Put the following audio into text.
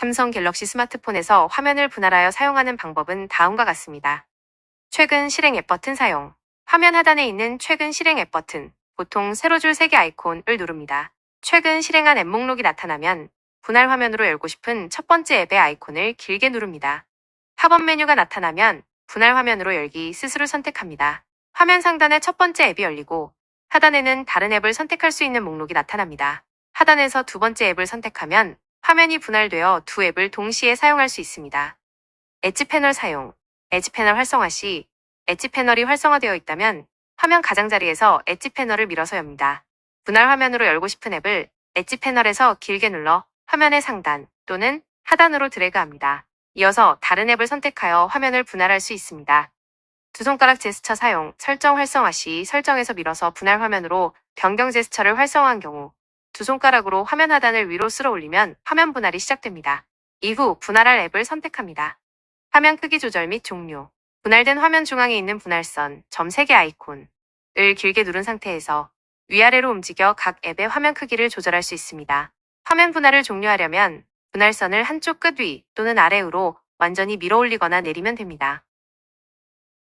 삼성 갤럭시 스마트폰에서 화면을 분할하여 사용하는 방법은 다음과 같습니다. 최근 실행 앱 버튼 사용. 화면 하단에 있는 최근 실행 앱 버튼, 보통 세로 줄 3개 아이콘을 누릅니다. 최근 실행한 앱 목록이 나타나면 분할 화면으로 열고 싶은 첫 번째 앱의 아이콘을 길게 누릅니다. 팝업 메뉴가 나타나면 분할 화면으로 열기 스스로 선택합니다. 화면 상단에 첫 번째 앱이 열리고 하단에는 다른 앱을 선택할 수 있는 목록이 나타납니다. 하단에서 두 번째 앱을 선택하면 화면이 분할되어 두 앱을 동시에 사용할 수 있습니다. 엣지 패널 사용. 엣지 패널 활성화 시 엣지 패널이 활성화되어 있다면 화면 가장자리에서 엣지 패널을 밀어서 엽니다. 분할 화면으로 열고 싶은 앱을 엣지 패널에서 길게 눌러 화면의 상단 또는 하단으로 드래그합니다. 이어서 다른 앱을 선택하여 화면을 분할할 수 있습니다. 두 손가락 제스처 사용, 설정 활성화 시 설정에서 밀어서 분할 화면으로 변경 제스처를 활성화한 경우 두 손가락으로 화면 하단을 위로 쓸어 올리면 화면 분할이 시작됩니다. 이후 분할할 앱을 선택합니다. 화면 크기 조절 및 종료. 분할된 화면 중앙에 있는 분할선, 점 3개 아이콘을 길게 누른 상태에서 위아래로 움직여 각 앱의 화면 크기를 조절할 수 있습니다. 화면 분할을 종료하려면 분할선을 한쪽 끝 위 또는 아래로 완전히 밀어 올리거나 내리면 됩니다.